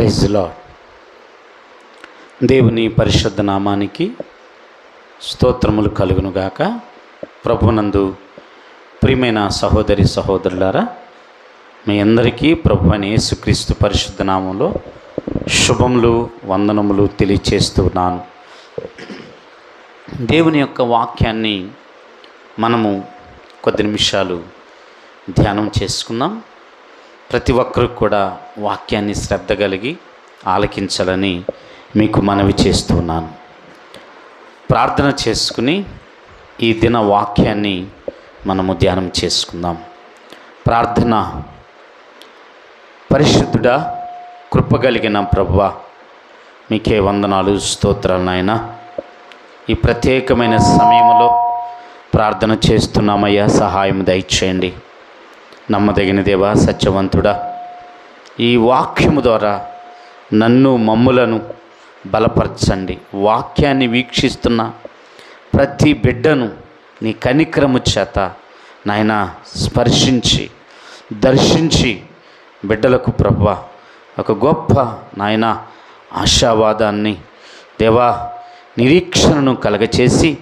Praise lord దేవుని పరిశుద్ధ నామానికి స్తోత్రములు కలుగునుగాక ప్రభునందు ప్రియమైన సహోదరి సహోదరులారా మీ అందరికీ ప్రభు అని యేసుక్రీస్తు పరిశుద్ధ నామంలో శుభములు వందనములు తెలియచేస్తున్నాను దేవుని యొక్క వాక్యాన్ని మనము కొద్ది నిమిషాలు ధ్యానం చేసుకుందాం. ప్రతి ఒక్కరికి కూడా వాక్యాన్ని శ్రద్ధ కలిగి ఆలకించాలని మీకు మనవి చేస్తున్నాను. ప్రార్థన చేసుకుని ఈ దిన వాక్యాన్ని మనము ధ్యానం చేసుకుందాం. ప్రార్థన. పరిశుద్ధుడా కృపగలిగిన ప్రభు మీకే వందనాలు స్తోత్రాలు నాయన. ఈ ప్రత్యేకమైన సమయంలో ప్రార్థన చేస్తున్నామయ్యా సహాయం దయచేయండి. నమ్మదగిన దేవా సత్యవంతుడా ఈ వాక్యము ద్వారా నన్ను మమ్ములను బలపరచండి. వాక్యాన్ని వీక్షిస్తున్న ప్రతి బిడ్డను నీ కనిక్రము చేత నాయన స్పర్శించి దర్శించి బిడ్డలకు ప్రభ ఒక గొప్ప నాయన ఆశావాదాన్ని దేవా నిరీక్షణను కలగచేసి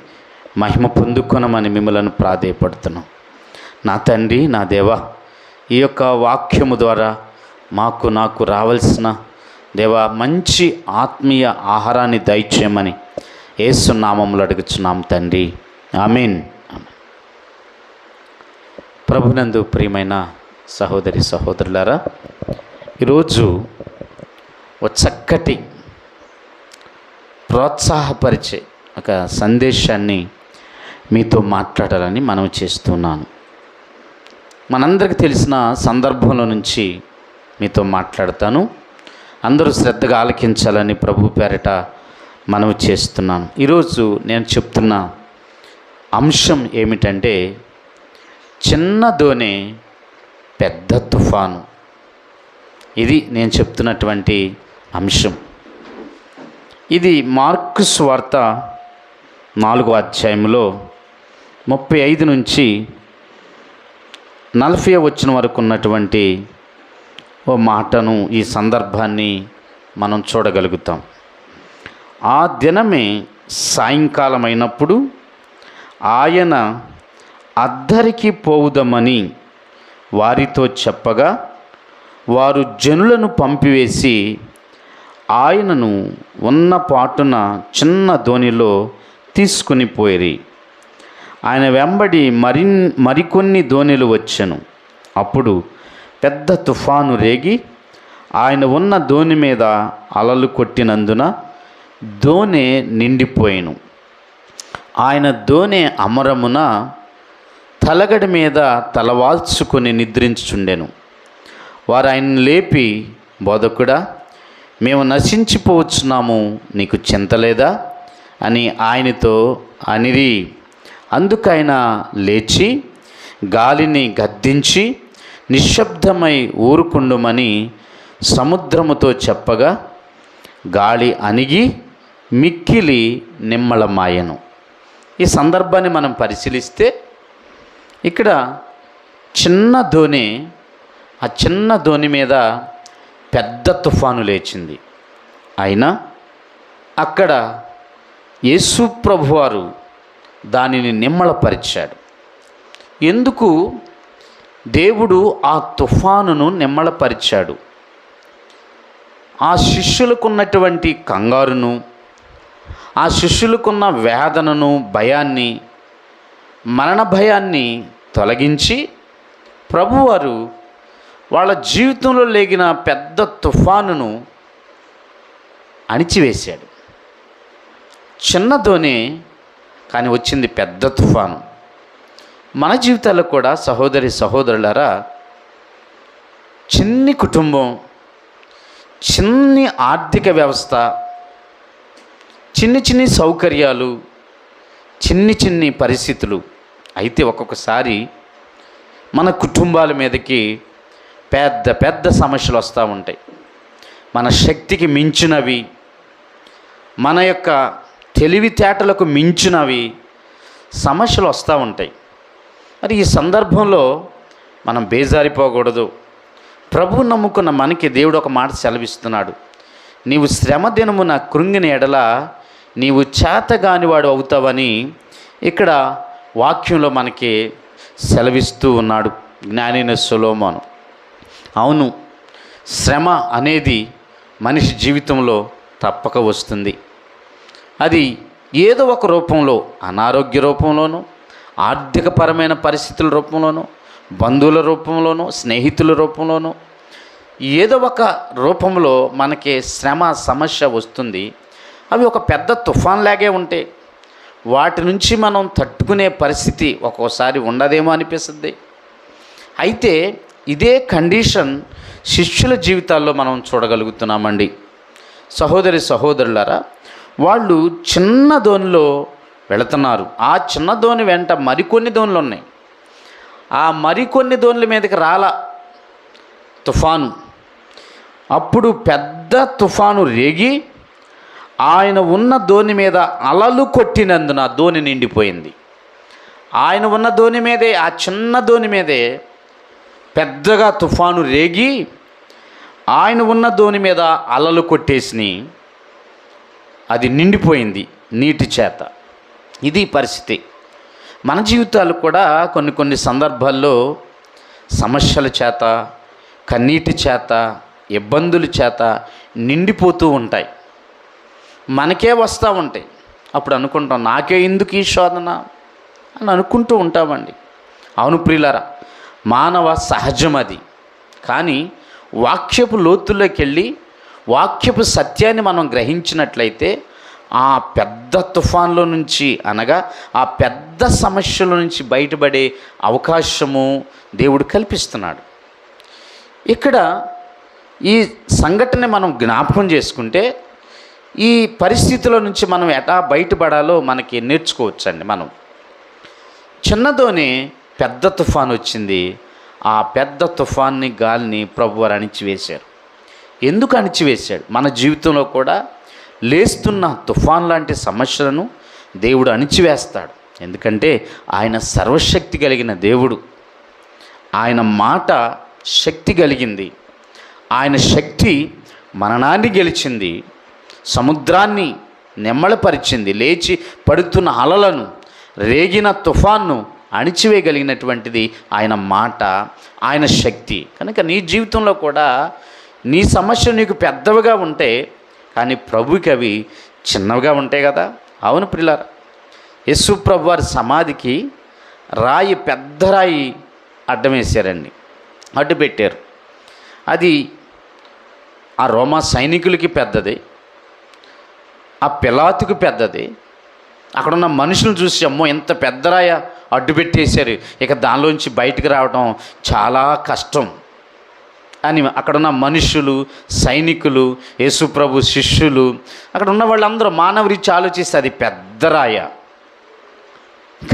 మహిమ పొందుకొనమని మిమ్మలను ప్రాధేయపడుతున్నాం. నా తండ్రి నా దేవా ఈ యొక్క వాక్యము ద్వారా మాకు నాకు రావాల్సిన దేవా మంచి ఆత్మీయ ఆహారాన్ని దయచేయమని ఏసునామంలో అడుగుచున్నాం తండ్రి. ఆమెన్. ప్రభునందు ప్రియమైన సహోదరి సహోదరులారా ఈరోజు ఒక చక్కటి ప్రోత్సాహపరిచే ఒక సందేశాన్ని మీతో మాట్లాడాలని మనం చేస్తున్నాను. మనందరికీ తెలిసిన సందర్భంలో నుంచి మీతో మాట్లాడతాను. అందరూ శ్రద్ధగా ఆలకించాలని ప్రభు పేరట మనవి చేస్తున్నాను. ఈరోజు నేను చెప్తున్న అంశం ఏమిటంటే చిన్న దోణి పెద్ద తుఫాను. ఇది నేను చెప్తున్నటువంటి అంశం. ఇది మార్కు స్వార్త నాలుగో అధ్యాయంలో ముప్పై ఐదు నుంచి నలభై వచ్చిన వరకు ఉన్నటువంటి ఓ మాటను ఈ సందర్భాన్ని మనం చూడగలుగుతాం. ఆ దినమే సాయంకాలం అయినప్పుడు ఆయన అద్దరికి పోవుదమని వారితో చెప్పగా వారు జనులను పంపివేసి ఆయనను ఉన్న పాటున చిన్న ధోనిలో తీసుకుని పోయిరి. ఆయన వెంబడి మరి మరికొన్ని ధోనిలు వచ్చెను. అప్పుడు పెద్ద తుఫాను రేగి ఆయన ఉన్న దోణి మీద అలలు కొట్టినందున ధోని నిండిపోయాను. ఆయన ధోని అమరమున తలగడి మీద తలవాల్చుకొని నిద్రించుచుండెను. వారు ఆయన లేపి బోధకుడా మేము నశించిపోవచ్చున్నాము నీకు చింతలేదా అని ఆయనతో అనిరి అందుకైన లేచి గాలిని గద్దించి నిశ్శబ్దమై ఊరుకుండుమని సముద్రముతో చెప్పగా గాలి అణిగి మిక్కిలి నిమ్మళమాయను ఈ సందర్భాన్ని మనం పరిశీలిస్తే ఇక్కడ చిన్న ధోని ఆ చిన్న ధోని మీద పెద్ద తుఫాను లేచింది. అయినా అక్కడ యేసు ప్రభువారు దానిని నిమ్మళపరిచాడు. ఎందుకు? దేవుడు ఆ తుఫానును నిమ్మళపరిచాడు. ఆ శిష్యులకున్నటువంటి కంగారును ఆ శిష్యులకున్న వేదనను భయాన్ని మరణ భయాన్ని తొలగించి ప్రభువారు వాళ్ళ జీవితంలో లేగిన పెద్ద తుఫానును అణిచివేశాడు. చిన్నతోనే కానీ వచ్చింది పెద్ద తుఫాను. మన జీవితాల్లో కూడా సహోదరి సహోదరులరా చిన్ని కుటుంబం చిన్ని ఆర్థిక వ్యవస్థ చిన్ని చిన్ని సౌకర్యాలు చిన్ని చిన్ని పరిస్థితులు అయితే ఒక్కొక్కసారి మన కుటుంబాల మీదకి పెద్ద పెద్ద సమస్యలు వస్తూ ఉంటాయి. మన శక్తికి మించినవి మన యొక్క తెలివితేటలకు మించినవి సమస్యలు వస్తూ ఉంటాయి. మరి ఈ సందర్భంలో మనం బేజారిపోకూడదు. ప్రభు నమ్ముకున్న మనకి దేవుడు ఒక మాట సెలవిస్తున్నాడు. నీవు శ్రమ దినమున కృంగిన ఎడల నీవు చేతగానివాడు అవుతావని ఇక్కడ వాక్యంలో మనకి సెలవిస్తూ ఉన్నాడు జ్ఞానిన సులోమాను. అవును శ్రమ అనేది మనిషి జీవితంలో తప్పక వస్తుంది. అది ఏదో ఒక రూపంలో అనారోగ్య రూపంలోనూ ఆర్థికపరమైన పరిస్థితుల రూపంలోనూ బంధువుల రూపంలోనూ స్నేహితుల రూపంలోనూ ఏదో ఒక రూపంలో మనకి శ్రమ సమస్య వస్తుంది. అవి ఒక పెద్ద తుఫాన్ లాగే ఉంటాయి వాటి నుంచి మనం తట్టుకునే పరిస్థితి ఒక్కోసారి ఉండదేమో అనిపిస్తుంది. అయితే ఇదే కండిషన్ శిష్యుల జీవితాల్లో మనం చూడగలుగుతున్నామండి. సహోదరి సహోదరులారా వాళ్ళు చిన్న దోనిలో వెళుతున్నారు. ఆ చిన్న దోని వెంట మరికొన్ని దోనులు ఉన్నాయి. ఆ మరికొన్ని దోనుల మీదకి రాల తుఫాను. అప్పుడు పెద్ద తుఫాను రేగి ఆయన ఉన్న ధోని మీద అలలు కొట్టినందున దోణి నిండిపోయింది. ఆయన ఉన్న ధోని మీదే ఆ చిన్న దోని మీదే పెద్దగా తుఫాను రేగి ఆయన ఉన్న ధోని మీద అలలు కొట్టేసినాయి అది నిండిపోయింది నీటి చేత. ఇది పరిస్థితి. మన జీవితాలు కూడా కొన్ని కొన్ని సందర్భాల్లో సమస్యల చేత కన్నీటి చేత ఇబ్బందుల చేత నిండిపోతూ ఉంటాయి. మనకే వస్తూ ఉంటాయి. అప్పుడు అనుకుంటాం నాకే ఎందుకు ఈ శోధన అని అనుకుంటూ ఉంటామండి. అవును ప్రియులరా మానవ సహజం అది. కానీ వాక్యపు లోతుల్లోకి వెళ్ళి వాక్యపు సత్యాన్ని మనం గ్రహించినట్లయితే ఆ పెద్ద తుఫాన్లో నుంచి అనగా ఆ పెద్ద సమస్యల నుంచి బయటపడే అవకాశము దేవుడు కల్పిస్తున్నాడు. ఇక్కడ ఈ సంఘటన మనం జ్ఞాపకం చేసుకుంటే ఈ పరిస్థితుల నుంచి మనం ఎటా బయటపడాలో మనకి నేర్చుకోవచ్చండి మనం. చిన్నదోనే పెద్ద తుఫాన్ వచ్చింది. ఆ పెద్ద తుఫాన్ని గాలిని ప్రభువారు అణిచివేశారు. ఎందుకు అణిచివేశాడు? మన జీవితంలో కూడా లేస్తున్న తుఫాన్ లాంటి సమస్యలను దేవుడు అణిచివేస్తాడు. ఎందుకంటే ఆయన సర్వశక్తి కలిగిన దేవుడు. ఆయన మాట శక్తి కలిగింది. ఆయన శక్తి మరణాన్ని గెలిచింది. సముద్రాన్ని నెమ్మళపరిచింది లేచి పడుతున్న అలలను రేగిన తుఫాన్ను అణిచివేయగలిగినటువంటిది ఆయన మాట ఆయన శక్తి. కనుక నీ జీవితంలో కూడా నీ సమస్య నీకు పెద్దవిగా ఉంటే కానీ ప్రభుకి అవి చిన్నవిగా ఉంటాయి కదా. అవును ప్రిలార. యశు ప్రభు వారి సమాధికి రాయి పెద్ద రాయి అడ్డం వేశారండి. అడ్డు పెట్టారు. అది ఆ రోమా సైనికులకి పెద్దది. ఆ పిలాతుకు పెద్దది. అక్కడ ఉన్న మనుషులను చూసి అమ్మో ఇంత పెద్దరాయ అడ్డు పెట్టేశారు. ఇక దానిలోంచి బయటకు రావడం చాలా కష్టం. అని అక్కడున్న మనుషులు సైనికులు యేసుప్రభు శిష్యులు అక్కడ ఉన్న వాళ్ళందరూ మానవరీత్యా ఆలోచిస్తే అది పెద్ద రాయ.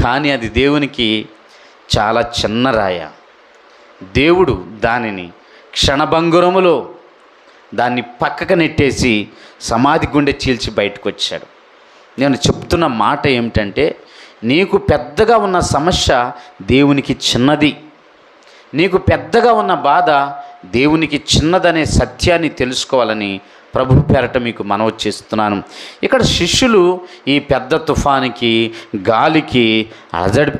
కానీ అది దేవునికి చాలా చిన్న రాయ. దేవుడు దానిని క్షణభంగురములో దాన్ని పక్కకు నెట్టేసి సమాధి గుండె చీల్చి బయటకు వచ్చాడు నేను చెప్తున్న మాట ఏమిటంటే నీకు పెద్దగా ఉన్న సమస్య దేవునికి చిన్నది. నీకు పెద్దగా ఉన్న బాధ దేవునికి చిన్నదనే సత్యాన్ని తెలుసుకోవాలని ప్రభు పేరట మీకు మనవి చేస్తున్నాను. ఇక్కడ శిష్యులు ఈ పెద్ద తుఫానికి గాలికి అజడి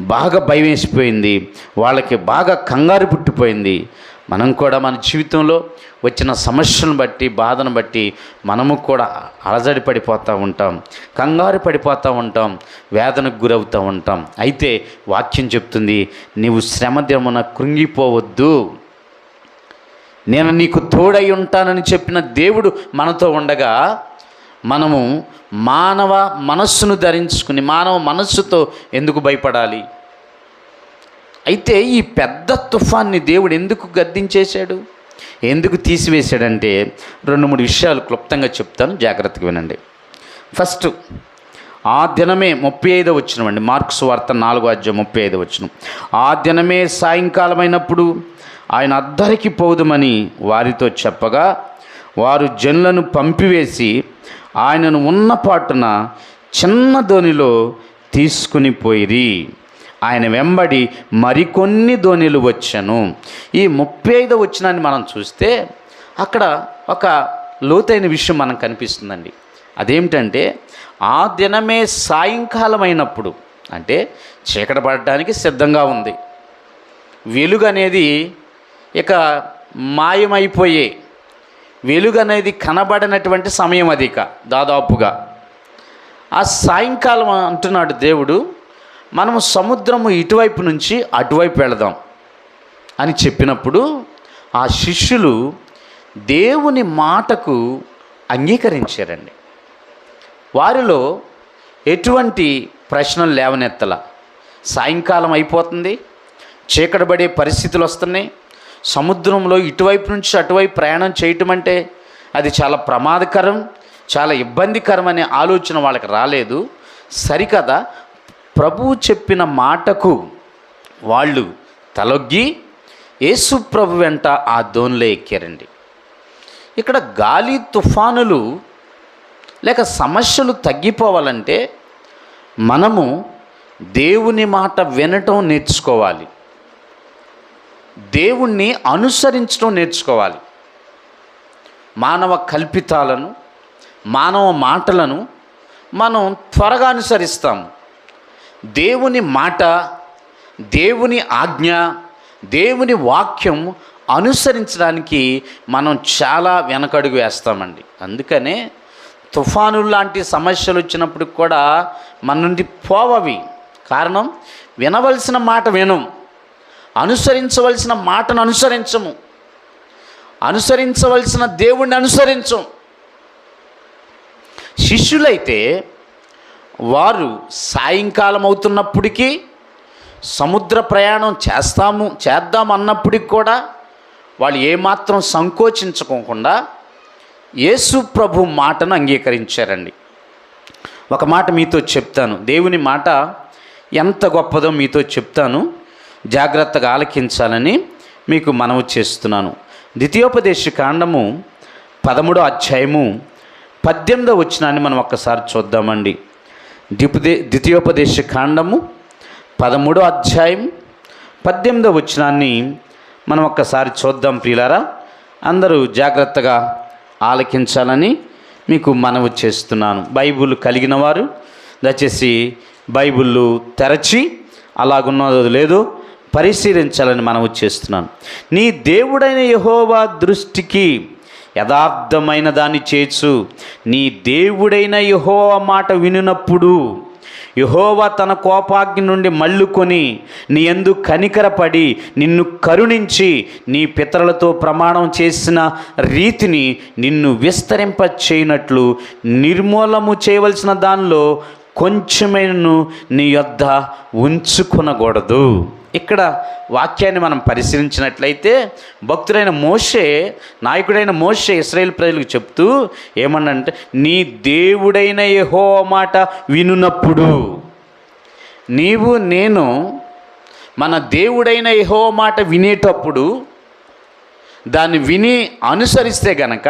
బాగా భయం వేసిపోయింది వాళ్ళకి బాగా కంగారు పుట్టిపోయింది. మనం కూడా మన జీవితంలో వచ్చిన సమస్యలను బట్టి బాధను బట్టి మనము కూడా అలజడి పడిపోతూ ఉంటాం. కంగారు పడిపోతూ ఉంటాం. వేదనకు గురవుతూ ఉంటాం. అయితే వాక్యం చెప్తుంది నీవు శ్రమ దినమున కృంగిపోవద్దు. నేను నీకు తోడై ఉంటానని చెప్పిన దేవుడు మనతో ఉండగా మనము మానవ మనస్సును ధరించుకుని మానవ మనస్సుతో ఎందుకు భయపడాలి? అయితే ఈ పెద్ద తుఫాన్ని దేవుడు ఎందుకు గద్దించేశాడు? ఎందుకు తీసివేశాడంటే రెండు మూడు విషయాలు క్లుప్తంగా చెప్తాను జాగ్రత్తగా వినండి. ఫస్ట్ ఆ దినమే ముప్పై ఐదో వచ్చినమండి మార్క్స్ వార్త నాలుగో అధ్యాయం ముప్పై ఐదో వచ్చిన ఆ దినమే సాయంకాలమైనప్పుడు ఆయన అద్దరికి పోదుమని వారితో చెప్పగా వారు జనులను పంపివేసి ఆయనను ఉన్న పాటున చిన్న ధోనిలో తీసుకుని పోయిరి. ఆయన వెంబడి మరికొన్ని ధోనిలు వచ్చాను. ఈ ముప్పై ఐదో వచ్చినాన్ని మనం చూస్తే అక్కడ ఒక లోతైన విషయం మనకు కనిపిస్తుందండి. అదేమిటంటే ఆ దినమే సాయంకాలం అయినప్పుడు అంటే చీకట పడడానికి సిద్ధంగా ఉంది. వెలుగు అనేది ఇక మాయమైపోయే వెలుగు అనేది కనబడనటువంటి సమయం అది ఇక దాదాపుగా. ఆ సాయంకాలం అంటున్నాడు దేవుడు మనము సముద్రము ఇటువైపు నుంచి అటువైపు వెళదాం అని చెప్పినప్పుడు ఆ శిష్యులు దేవుని మాటకు అంగీకరించారండి. వారిలో ఎటువంటి ప్రశ్నలు లేవనెత్తల. సాయంకాలం అయిపోతుంది చీకటబడే పరిస్థితులు వస్తున్నాయి సముద్రంలో ఇటువైపు నుంచి అటువైపు ప్రయాణం చేయటం అంటే అది చాలా ప్రమాదకరం చాలా ఇబ్బందికరం అనే ఆలోచన వాళ్ళకి రాలేదు. సరికదా ప్రభువు చెప్పిన మాటకు వాళ్ళు తలొగ్గి యేసు ప్రభు వెంట ఆ దోన్లో ఎక్కారండి. ఇక్కడ గాలి తుఫానులు లేక సమస్యలు తగ్గిపోవాలంటే మనము దేవుని మాట వినటం నేర్చుకోవాలి. దేవుణ్ణి అనుసరించడం నేర్చుకోవాలి. మానవ కల్పితాలను మానవ మాటలను మనం త్వరగా అనుసరిస్తాము. దేవుని మాట దేవుని ఆజ్ఞ దేవుని వాక్యం అనుసరించడానికి మనం చాలా వెనకడుగు వేస్తామండి. అందుకనే తుఫాను లాంటి సమస్యలు వచ్చినప్పుడు కూడా మన నుండి పోవవి. కారణం వినవలసిన మాట వినం. అనుసరించవలసిన మాటను అనుసరించము. అనుసరించవలసిన దేవుణ్ణి అనుసరించం శిష్యులైతే వారు సాయంకాలం అవుతున్నప్పటికీ సముద్ర ప్రయాణం చేస్తాము చేద్దాం అన్నప్పటికి కూడా వాళ్ళు ఏమాత్రం సంకోచించుకోకుండా యేసు ప్రభు మాటను అంగీకరించారండి. ఒక మాట మీతో చెప్తాను. దేవుని మాట ఎంత గొప్పదో మీతో చెప్తాను. జాగ్రత్తగా ఆలకించాలని మీకు మనవి చేస్తున్నాను. ద్వితీయోపదేశ కాండము పదమూడో అధ్యాయము పద్దెనిమిదో వచ్చినాన్ని మనం ఒక్కసారి చూద్దామండి. ద్విపదే ద్వితీయోపదేశ కాండము పదమూడో అధ్యాయం పద్దెనిమిదో వచ్చినాన్ని మనం ఒక్కసారి చూద్దాం ప్రియులారా. అందరూ జాగ్రత్తగా ఆలకించాలని మీకు మనవి చేస్తున్నాను. బైబుల్ కలిగిన వారు దయచేసి బైబిళ్ళు తెరచి అలాగున్నదో లేదో పరిశీలించాలని మనవి చేస్తున్నాను. నీ దేవుడైన యహోవా దృష్టికి యథార్థమైన దాన్ని చేర్చు. నీ దేవుడైన యహోవ మాట వినునప్పుడు యహోవా తన కోపాగ్ని నుండి మళ్ళుకొని నీ ఎందు కనికరపడి నిన్ను కరుణించి నీ పితరులతో ప్రమాణం చేసిన రీతిని నిన్ను విస్తరింప చేయనట్లు నిర్మూలము చేయవలసిన దానిలో కొంచెమైనను నీ యొద్ద ఉంచుకొనకూడదు. ఇక్కడ వాక్యాన్ని మనం పరిశీలించినట్లయితే భక్తుడైన మోషే నాయకుడైన మోషే ఇస్రాయేల్ ప్రజలకు చెప్తూ ఏమన్నంటే నీ దేవుడైన యెహో మాట వినునప్పుడు నీవు నేను మన దేవుడైన యెహో మాట వినేటప్పుడు దాన్ని విని అనుసరిస్తే గనక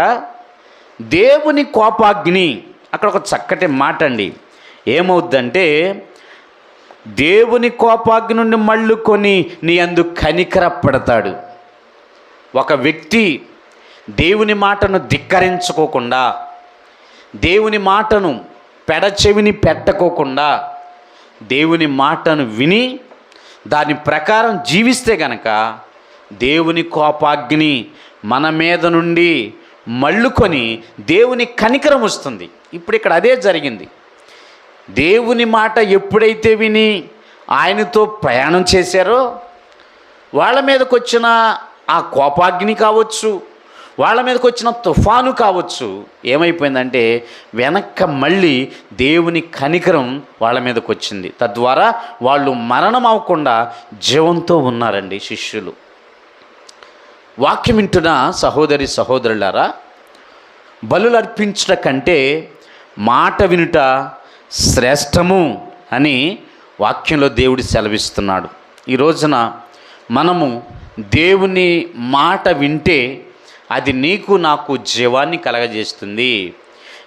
దేవుని కోపాగ్ని అక్కడ ఒక చక్కటి మాట అండి ఏమవుద్దంటే దేవుని కోపాగ్ని నుండి మళ్ళుకొని నీ అందు కనికరపడతాడు. ఒక వ్యక్తి దేవుని మాటను ధిక్కరించుకోకుండా దేవుని మాటను పెడచెవిని పెట్టకోకుండా దేవుని మాటను విని దాని ప్రకారం జీవిస్తే గనక దేవుని కోపాగ్ని మన మీద నుండి మళ్ళుకొని దేవుని కనికరం వస్తుంది. ఇప్పుడు ఇక్కడ అదే జరిగింది. దేవుని మాట ఎప్పుడైతే విని ఆయనతో ప్రయాణం చేశారో వాళ్ళ మీదకి వచ్చిన ఆ కోపాగ్ని కావచ్చు వాళ్ళ మీదకి వచ్చిన తుఫాను కావచ్చు ఏమైపోయిందంటే వెనక్క మళ్ళీ దేవుని కనికరం వాళ్ళ మీదకి వచ్చింది. తద్వారా వాళ్ళు మరణం అవ్వకుండా జీవంతో ఉన్నారండి శిష్యులు. వాక్యం వింటున్న సహోదరి సహోదరులారా బలులు అర్పించట కంటే మాట వినుట శ్రేష్టము అని వాక్యంలో దేవుడు సెలవిస్తున్నాడు. ఈ రోజున మనము దేవుని మాట వింటే అది నీకు నాకు జీవాన్ని కలగజేస్తుంది.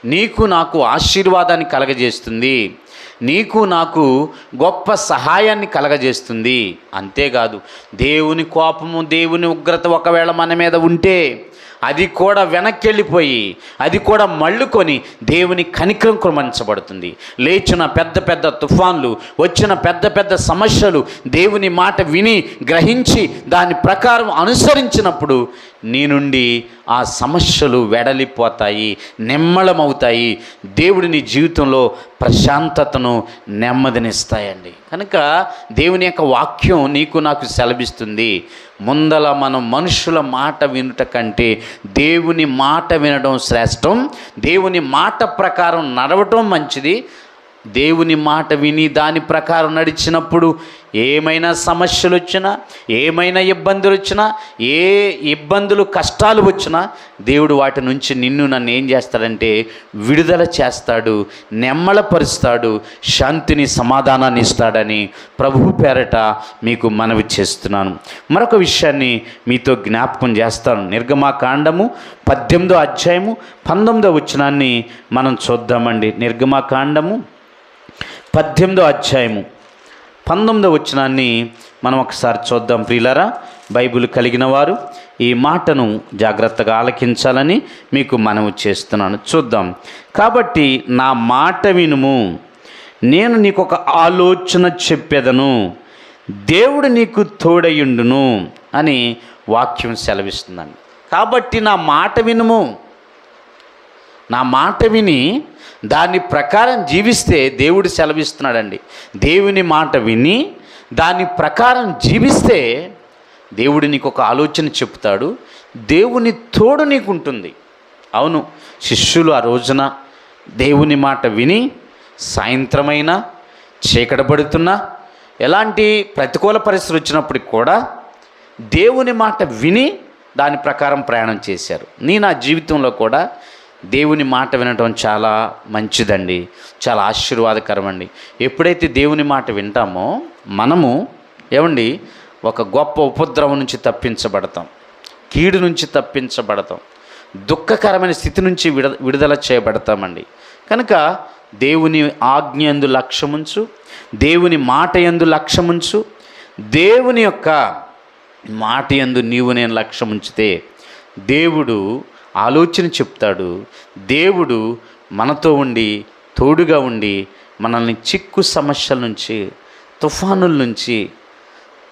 నీకు నాకు ఆశీర్వాదాన్ని కలగజేస్తుంది. నీకు నాకు గొప్ప సహాయాన్ని కలగజేస్తుంది. అంతేకాదు దేవుని కోపము దేవుని ఉగ్రత ఒకవేళ మన మీద ఉంటే అది కూడా వెనక్కి వెళ్ళిపోయి అది కూడా మళ్ళుకొని దేవుని కనికరం కురమించబడుతుంది. లేచిన పెద్ద పెద్ద తుఫాన్లు వచ్చిన పెద్ద పెద్ద సమస్యలు దేవుని మాట విని గ్రహించి దాని ప్రకారం అనుసరించినప్పుడు నీ నుండి ఆ సమస్యలు వెడలిపోతాయి నిమ్మళమవుతాయి దేవుడి నీ జీవితంలో ప్రశాంతతను నెమ్మదినిస్తాయండి. కనుక దేవుని యొక్క వాక్యం నీకు నాకు సెలభిస్తుంది ముందల మనం మనుషుల మాట వినుట కంటే దేవుని మాట వినడం శ్రేష్టం. దేవుని మాట ప్రకారం నడవటం మంచిది. దేవుని మాట విని దాని ప్రకారం నడిచినప్పుడు ఏమైనా సమస్యలు వచ్చినా ఏమైనా ఇబ్బందులు వచ్చినా ఏ ఇబ్బందులు కష్టాలు వచ్చినా దేవుడు వాటి నుంచి నిన్ను నన్ను ఏం చేస్తాడంటే విడుదల చేస్తాడు నెమ్మలపరుస్తాడు శాంతిని సమాధానాన్ని ఇస్తాడని ప్రభు పేరట మీకు మనవి చేస్తున్నాను. మరొక విషయాన్ని మీతో జ్ఞాపకం చేస్తాను. నిర్గమాకాండము పద్దెనిమిదో అధ్యాయము పంతొమ్మిదో వచనాన్ని మనం చూద్దామండి. నిర్గమాకాండము పద్దెనిమిదో అధ్యాయము. పంతొమ్మిదో వచనాన్ని మనం ఒకసారి చూద్దాం ప్రియులరా. బైబిల్ కలిగిన వారు ఈ మాటను జాగ్రత్తగా ఆలకించాలని మీకు మనవి చేస్తున్నాను. చూద్దాం. కాబట్టి నా మాట వినుము. నేను నీకు ఒక ఆలోచన చెప్పేదను. దేవుడు నీకు తోడయుండును అని వాక్యం సెలవిస్తుందండి. కాబట్టి నా మాట వినుము. నా మాట విని దాని ప్రకారం జీవిస్తే దేవుడు సెలవిస్తున్నాడండి. దేవుని మాట విని దాని ప్రకారం జీవిస్తే దేవుడు నీకు ఒక ఆలోచన చెప్తాడు. దేవుని తోడు నీకు ఉంటుంది అవును శిష్యులు ఆ రోజున దేవుని మాట విని సాయంత్రమైనా చీకట పడుతున్నా ఎలాంటి ప్రతికూల పరిస్థితులు వచ్చినప్పటికి కూడా దేవుని మాట విని దాని ప్రకారం ప్రయాణం చేశారు. నీ నా జీవితంలో కూడా దేవుని మాట వినటం చాలా మంచిదండి. చాలా ఆశీర్వాదకరం అండి ఎప్పుడైతే దేవుని మాట వింటామో మనము ఏమండి ఒక గొప్ప ఉపద్రవం నుంచి తప్పించబడతాం. కీడు నుంచి తప్పించబడతాం. దుఃఖకరమైన స్థితి నుంచి విడ విడుదల చేయబడతామండి. కనుక దేవుని ఆజ్ఞ ఎందు లక్ష్యముంచు దేవుని మాట ఎందు లక్ష్యముంచు దేవుని యొక్క మాట ఎందు నీవు నేను లక్ష్యముంచితే దేవుడు ఆలోచన చెప్తాడు. దేవుడు మనతో ఉండి తోడుగా ఉండి మనల్ని చిక్కు సమస్యల నుంచి తుఫానుల నుంచి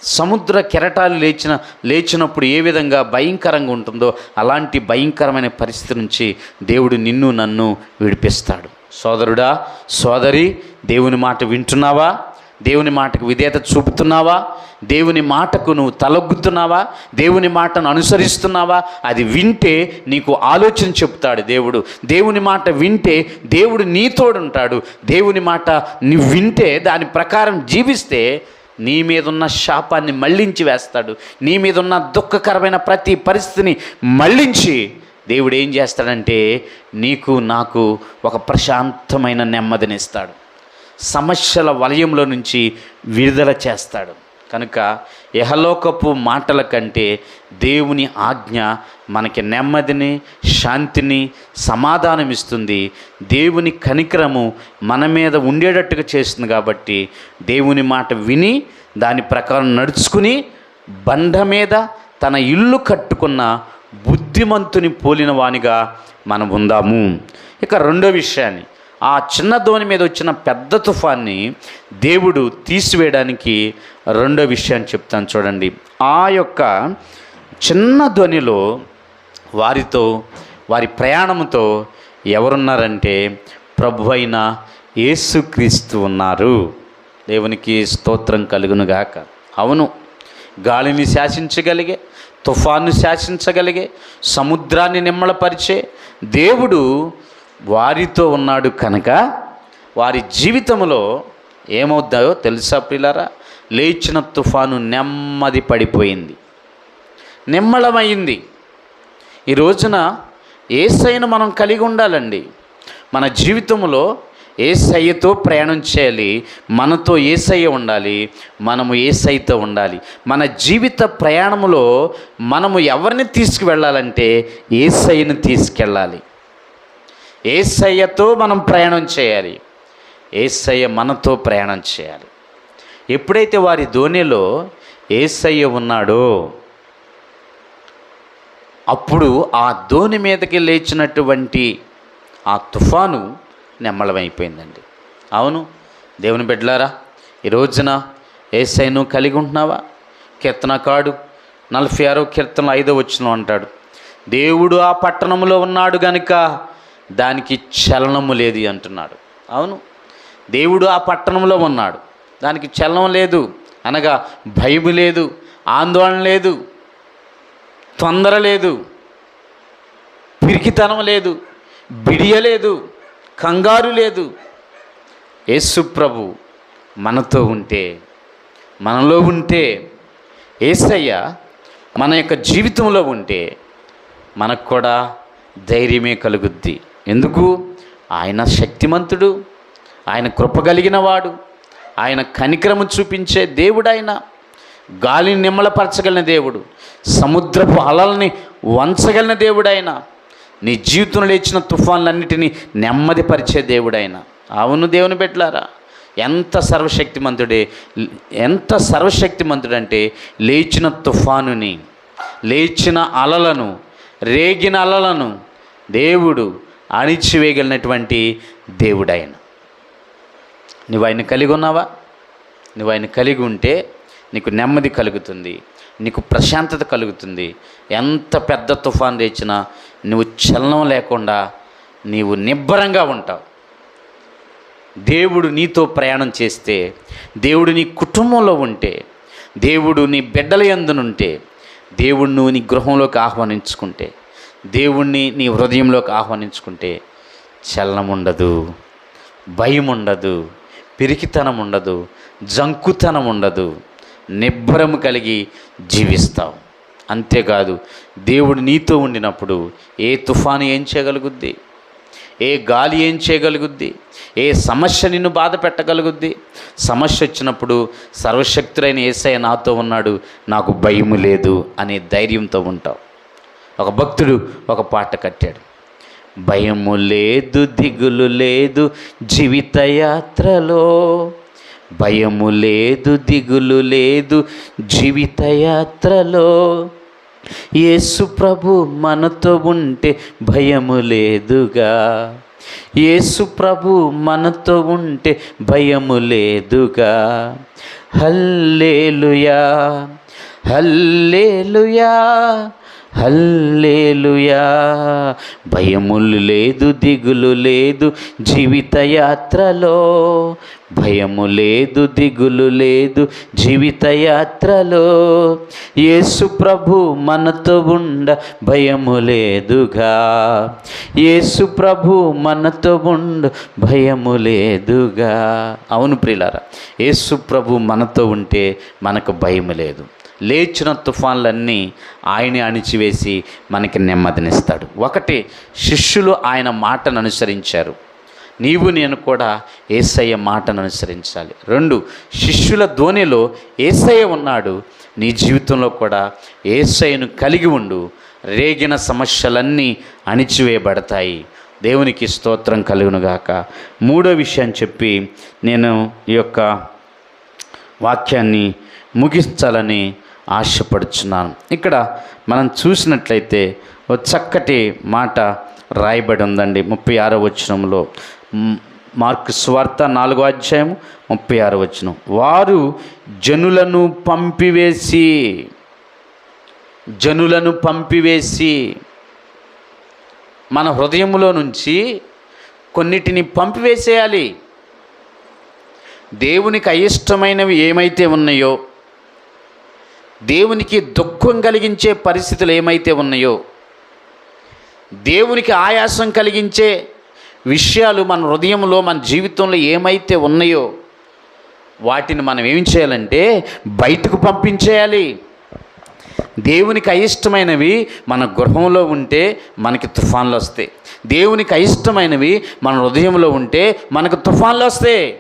సముద్ర కెరటాలు లేచిన లేచినప్పుడు ఏ విధంగా భయంకరంగా ఉంటుందో అలాంటి భయంకరమైన పరిస్థితి నుంచి దేవుడు నిన్ను నన్ను విడిపిస్తాడు. సోదరుడా సోదరి దేవుని మాట వింటున్నావా? దేవుని మాటకు విధేయత చూపుతున్నావా? దేవుని మాటకు నువ్వు తలొగ్గుతున్నావా? దేవుని మాటను అనుసరిస్తున్నావా? అది వింటే నీకు ఆలోచన చెప్తాడు దేవుడు. దేవుని మాట వింటే దేవుడు నీతోడుంటాడు దేవుని మాట నువ్వు వింటే దాని ప్రకారం జీవిస్తే నీ మీదున్న శాపాన్ని మళ్ళించి వేస్తాడు. నీ మీదున్న దుఃఖకరమైన ప్రతి పరిస్థితిని మళ్ళించి దేవుడు ఏం చేస్తాడంటే నీకు నాకు ఒక ప్రశాంతమైన నెమ్మదినిస్తాడు సమస్యల వలయంలో నుంచి విడుదల చేస్తాడు. కనుక యహలోకపు మాటల కంటే దేవుని ఆజ్ఞ మనకి నెమ్మదిని శాంతిని సమాధానం ఇస్తుంది దేవుని కనికరము మన మీద ఉండేటట్టుగా చేస్తుంది కాబట్టి దేవుని మాట విని దాని ప్రకారం నడుచుకుని బండ మీద తన ఇల్లు కట్టుకున్న బుద్ధిమంతుని పోలిన వానిగా మనం ఉందాము. ఇక రెండో విషయాన్ని. ఆ చిన్న ధోని మీద వచ్చిన పెద్ద తుఫాన్ని దేవుడు తీసివేయడానికి రెండో విషయాన్ని చెప్తాను చూడండి. ఆ యొక్క చిన్న ధ్వనిలో వారితో వారి ప్రయాణంతో ఎవరున్నారంటే ప్రభు అయిన యేసుక్రీస్తు ఉన్నారు. దేవునికి స్తోత్రం కలుగునుగాక. అవును గాలిని శాసించగలిగే తుఫాను శాసించగలిగే సముద్రాన్ని నిమ్మలపరిచే దేవుడు వారితో ఉన్నాడు కనుక వారి జీవితంలో ఏమవుద్దాయో తెలుసా పిల్లరా లేచిన తుఫాను నెమ్మది పడిపోయింది. నిమ్మళమైంది ఈ రోజున ఏసైను మనం కలిగి ఉండాలండి. మన జీవితంలో ఏసయ్యతో ప్రయాణం చేయాలి. మనతో ఏసయ్య ఉండాలి. మనము ఏసైతో ఉండాలి. మన జీవిత ప్రయాణంలో మనము ఎవరిని తీసుకువెళ్ళాలంటే ఏసయ్యను తీసుకెళ్ళాలి. ఏసయ్యతో మనం ప్రయాణం చేయాలి. ఏసయ్య మనతో ప్రయాణం చేయాలి. ఎప్పుడైతే వారి ధోనిలో ఏసయ్య ఉన్నాడో అప్పుడు ఆ ధోని మీదకి లేచినటువంటి ఆ తుఫాను నెమ్మలమైపోయిందండి. అవును దేవుని బిడ్డలారా ఈ రోజున ఏసైను కలిగి ఉంటున్నావా? కీర్తనకాడు నలభై ఆరో కీర్తన ఐదో వచ్చిన అంటాడు దేవుడు ఆ పట్టణంలో ఉన్నాడు గనుక దానికి చలనము లేదు అంటున్నాడు. అవును. దేవుడు ఆ పట్టణంలో ఉన్నాడు. దానికి చలనం లేదు. అనగా భయం లేదు. ఆందోళన లేదు. తొందర లేదు. పిరికితనం లేదు. బిడియ లేదు. కంగారు లేదు. యేసుప్రభు మనతో ఉంటే మనలో ఉంటే ఏసయ్య మన యొక్క జీవితంలో ఉంటే మనకు కూడా ధైర్యమే కలుగుద్ది. ఎందుకు? ఆయన శక్తిమంతుడు ఆయన కృప కలిగిన వాడు ఆయన కనికరము చూపించే దేవుడైన గాలిని నిమ్మలపరచగలిగిన దేవుడు సముద్రపు అలల్ని వంచగలిగిన దేవుడైన నీ జీవితంలో లేచిన తుఫాన్లన్నిటినీ నెమ్మదిపరిచే దేవుడైన. అవును దేవుని పెట్టారా ఎంత సర్వశక్తిమంతుడే ఎంత సర్వశక్తిమంతుడంటే లేచిన తుఫానుని లేచిన అలలను రేగిన అలలను దేవుడు అణిచివేయగలిగినటువంటి దేవుడైన. నువ్వు ఆయన కలిగి ఉన్నావా? నువ్వు ఆయన కలిగి ఉంటే నీకు నెమ్మది కలుగుతుంది నీకు ప్రశాంతత కలుగుతుంది. ఎంత పెద్ద తుఫాన్ తెచ్చినా నువ్వు చలనం లేకుండా నీవు నిబ్బరంగా ఉంటావు. దేవుడు నీతో ప్రయాణం చేస్తే దేవుడు నీ కుటుంబంలో ఉంటే దేవుడు నీ బిడ్డల ఎందునుంటే దేవుడు నువ్వు నీ గృహంలోకి ఆహ్వానించుకుంటే దేవుణ్ణి నీ హృదయంలోకి ఆహ్వానించుకుంటే చలనం ఉండదు భయం ఉండదు పిరికితనం ఉండదు జంకుతనం ఉండదు నిబ్బరం కలిగి జీవిస్తావు. అంతేకాదు దేవుడు నీతో ఉండినప్పుడు ఏ తుఫాను ఏం చేయగలుగుద్ది? ఏ గాలి ఏం చేయగలుగుద్ది? ఏ సమస్య నిన్ను బాధ పెట్టగలుగుద్ది? సమస్య వచ్చినప్పుడు సర్వశక్తులైన ఏసయ్య నాతో ఉన్నాడు నాకు భయము లేదు అనే ధైర్యంతో ఉంటావు. ఒక భక్తుడు ఒక పాట కట్టాడు. భయము లేదు దిగులు లేదు జీవిత యాత్రలో. భయము లేదు దిగులు లేదు జీవిత యాత్రలో. యేసు ప్రభు మనతో ఉంటే భయము లేదుగా. యేసు ప్రభు మనతో ఉంటే భయము లేదుగా. Hallelujah hallelujah. హల్లేలుయా. భయములు లేదు దిగులు లేదు జీవిత యాత్రలో భయము లేదు దిగులు లేదు జీవిత యాత్రలో యేసు ప్రభు మనతో ఉండ భయము లేదుగా. యేసు ప్రభు మనతో ఉండ భయము లేదుగా. అవును ప్రిలారా యేసు ప్రభు మనతో ఉంటే మనకు భయం లేదు. లేచిన తుఫాన్లన్నీ ఆయనే అణిచివేసి మనకి నెమ్మదినిస్తాడు. ఒకటి శిష్యులు ఆయన మాటను అనుసరించారు నీవు నేను కూడా ఏసయ్య మాటను అనుసరించాలి రెండు శిష్యుల ధోనిలో ఏసయ్య ఉన్నాడు. నీ జీవితంలో కూడా ఏసయ్యను కలిగి ఉండు. రేగిన సమస్యలన్నీ అణిచివేయబడతాయి. దేవునికి స్తోత్రం కలుగునుగాక. మూడో విషయం చెప్పి నేను ఈ యొక్క వాక్యాన్ని ముగించాలని ఆశపడుచున్నాను. ఇక్కడ మనం చూసినట్లయితే ఓ చక్కటి మాట రాయబడి ఉందండి. ముప్పై ఆరో వచనంలో. మార్కు స్వార్త నాలుగో అధ్యాయం ముప్పై ఆరో వచనం. వారు జనులను పంపివేసి జనులను పంపివేసి మన హృదయంలో నుంచి కొన్నిటిని పంపివేసేయాలి. దేవునికి అయిష్టమైనవి ఏమైతే ఉన్నాయో దేవునికి దుఃఖం కలిగించే పరిస్థితులు ఏమైతే ఉన్నాయో దేవునికి ఆయాసం కలిగించే విషయాలు మన హృదయంలో మన జీవితంలో ఏమైతే ఉన్నాయో వాటిని మనం ఏం చేయాలంటే బయటకు పంపించేయాలి. దేవునికి అయిష్టమైనవి మన గృహంలో ఉంటే మనకి తుఫాన్లు వస్తాయి. దేవునికి అయిష్టమైనవి మన హృదయంలో ఉంటే మనకు తుఫాన్లు వస్తాయి.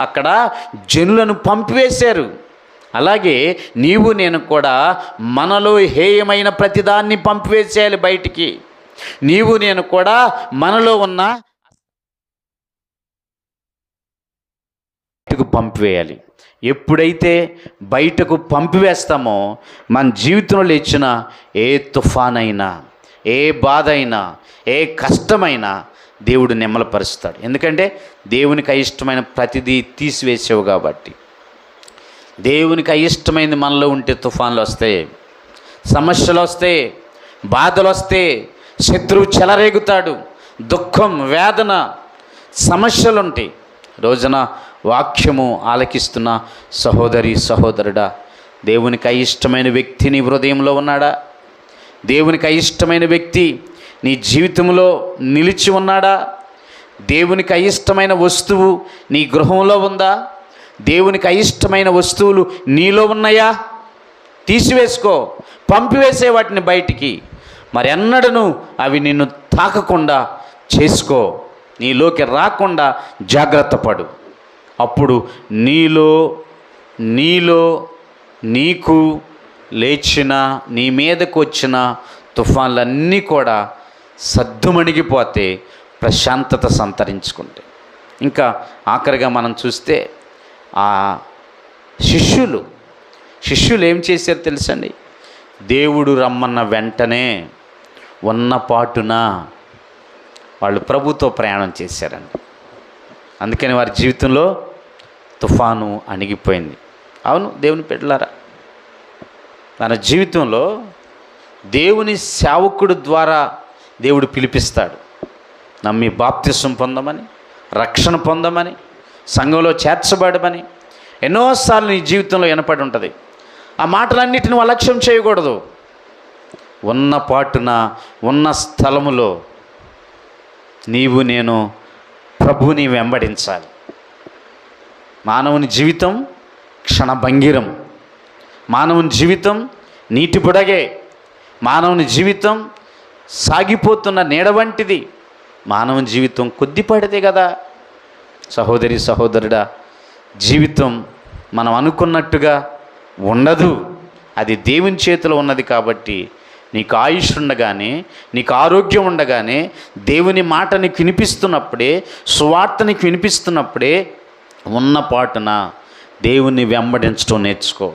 అక్కడ జనులను పంపివేశారు. అలాగే నీవు నేను కూడా మనలో హేయమైన ప్రతిదాన్ని పంపివేసేయాలి బయటికి. నీవు నేను కూడా మనలో ఉన్న బయటకు పంపివేయాలి. ఎప్పుడైతే బయటకు పంపివేస్తామో మన జీవితంలో లేచిన ఏ తుఫానైనా ఏ బాధ అయినా ఏ కష్టమైనా దేవుడు నిమ్మలపరుస్తాడు. ఎందుకంటే దేవునికి అయిష్టమైన ప్రతిదీ తీసివేసావు కాబట్టి. దేవునికి అయిష్టమైంది మనలో ఉంటే తుఫాన్లు వస్తాయి సమస్యలు వస్తాయి బాధలు వస్తే శత్రువు చెలరేగుతాడు దుఃఖం వేదన సమస్యలుంటాయి రోజున వాక్యము ఆలకిస్తున్న సహోదరి సహోదరుడా దేవునికి అయిష్టమైన వ్యక్తి నీ హృదయంలో ఉన్నాడా? దేవునికి అయిష్టమైన వ్యక్తి నీ జీవితంలో నిలిచి ఉన్నాడా? దేవునికి అయిష్టమైన వస్తువు నీ గృహంలో ఉందా? దేవునికి అయిష్టమైన వస్తువులు నీలో ఉన్నాయా? తీసివేసుకో పంపివేసే వాటిని బయటికి. మరి ఎన్నడను అవి నిన్ను తాకకుండా చేసుకో నీలోకి రాకుండా జాగ్రత్త పడు. అప్పుడు నీలో నీలో నీకు లేచిన నీ మీదకు వచ్చిన తుఫాన్లన్నీ కూడా సద్దుమణిగిపోతే ప్రశాంతత సంతరించుకుంటే ఇంకా ఆఖరిగా మనం చూస్తే ఆ శిష్యులు శిష్యులు ఏం చేశారు తెలుసండి? దేవుడు రమ్మన్న వెంటనే ఉన్న పాటున వాళ్ళు ప్రభుతో ప్రయాణం చేశారండి. అందుకని వారి జీవితంలో తుఫాను అణిగిపోయింది. అవును దేవుని పెట్టలారా తన జీవితంలో దేవుని సేవకుడు ద్వారా దేవుడు పిలిపిస్తాడు. నమ్మి బాప్తిసం పొందమని రక్షణ పొందమని సంఘంలో చేర్చబడమని ఎన్నోసార్లు నీ జీవితంలో వినపడి ఉంటుంది. ఆ మాటలన్నిటిని అలక్ష్యం చేయకూడదు. ఉన్న పాటున ఉన్న స్థలములో నీవు నేను ప్రభుని వెంబడించాలి. మానవుని జీవితం క్షణభంగిరం. మానవుని జీవితం నీటి బుడగే మానవుని జీవితం సాగిపోతున్న నీడ వంటిది. మానవుని జీవితం కొద్దిపాటిదే కదా. సహోదరి సహోదరుడా జీవితం మనం అనుకున్నట్టుగా ఉండదు. అది దేవుని చేతిలో ఉన్నది కాబట్టి నీకు ఆయుష్ ఉండగానే నీకు ఆరోగ్యం ఉండగానే దేవుని మాట నీకు వినిపిస్తున్నప్పుడే సువార్త నీకు వినిపిస్తున్నప్పుడే ఉన్న పాటున దేవుణ్ణి వెంబడించడం నేర్చుకో.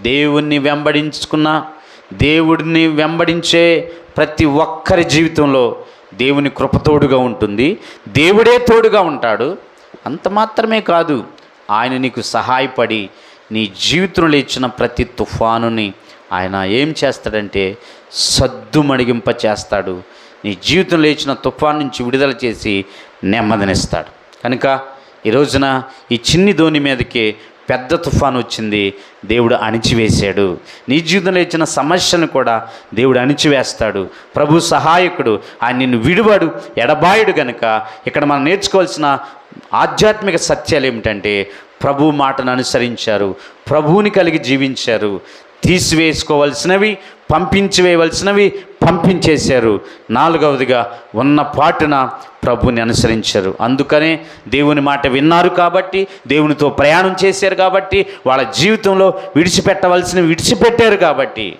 దేవుణ్ణి వెంబడించుకున్న దేవుడిని వెంబడించే ప్రతి ఒక్కరి జీవితంలో దేవుని కృపతోడుగా ఉంటుంది. దేవుడే తోడుగా ఉంటాడు. అంత మాత్రమే కాదు ఆయన నీకు సహాయపడి నీ జీవితంలో ఇచ్చిన ప్రతి తుఫానుని ఆయన ఏం చేస్తాడంటే సద్దు మణిగింప చేస్తాడు. నీ జీవితంలో ఇచ్చిన తుఫాను నుంచి విడుదల చేసి నెమ్మదినిస్తాడు. కనుక ఈ రోజున ఈ చిన్ని ధోని మీదకి పెద్ద తుఫాను వచ్చింది దేవుడు అణిచివేశాడు. నీ జీవితంలో ఇచ్చిన సమస్యను కూడా దేవుడు అణిచివేస్తాడు. ప్రభు సహాయకుడు ఆయన నిన్ను విడువాడు ఎడబాయుడు గనుక ఇక్కడ మనం నేర్చుకోవాల్సిన ఆధ్యాత్మిక సత్యాలు ఏమిటంటే ప్రభు మాటను అనుసరించారు ప్రభువుని కలిగి జీవించారు తీసివేసుకోవలసినవి పంపించివేయవలసినవి పంపించేశారు. నాలుగవదిగా ఉన్న పాటున ప్రభుని అనుసరించారు. అందుకనే దేవుని మాట విన్నారు కాబట్టి దేవునితో ప్రయాణం చేశారు కాబట్టి వాళ్ళ జీవితంలో విడిచిపెట్టవలసినవి విడిచిపెట్టారు కాబట్టి.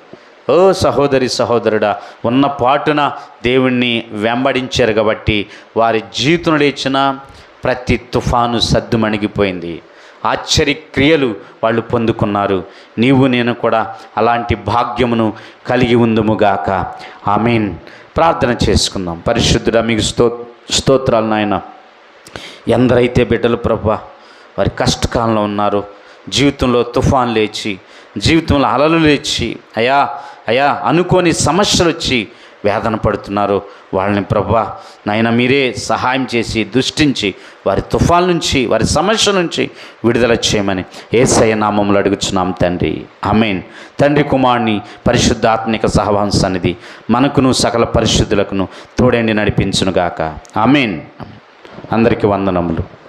ఓ సహోదరి సహోదరుడా ఉన్న పాటున దేవుణ్ణి వెంబడించారు కాబట్టి వారి జీవితంలో ఇచ్చిన ప్రతి తుఫాను సద్దుమణిగిపోయింది ఆశ్చర్యక్రియలు వాళ్ళు పొందుకున్నారు. నీవు నేను కూడా అలాంటి భాగ్యమును కలిగి ఉందుముగాక ఆమెన్. ప్రార్థన చేసుకుందాం. పరిశుద్ధుడా మీకు స్తో స్తోత్రాలు నాయన. ఎందరైతే బిడ్డలు ప్రభా వారి కష్టకాలంలో ఉన్నారు జీవితంలో తుఫాన్ లేచి జీవితంలో అలలు లేచి అయా అయా అనుకోని సమస్యలు వచ్చి వేదన పడుతున్నారు. వాళ్ళని ప్రభా నాయన మీరే సహాయం చేసి దృష్టించి వారి తుఫాన్ నుంచి వారి సమస్య నుంచి విడుదల చేయమని ఏసయ్య నామంలో అడుగుచున్నాం తండ్రి. అమేన్ తండ్రి కుమారుని పరిశుద్ధాత్మిక సహవాంసానిది మనకును సకల పరిశుద్ధులకును తోడండి నడిపించునుగాక. అమేన్ అందరికీ వందనములు.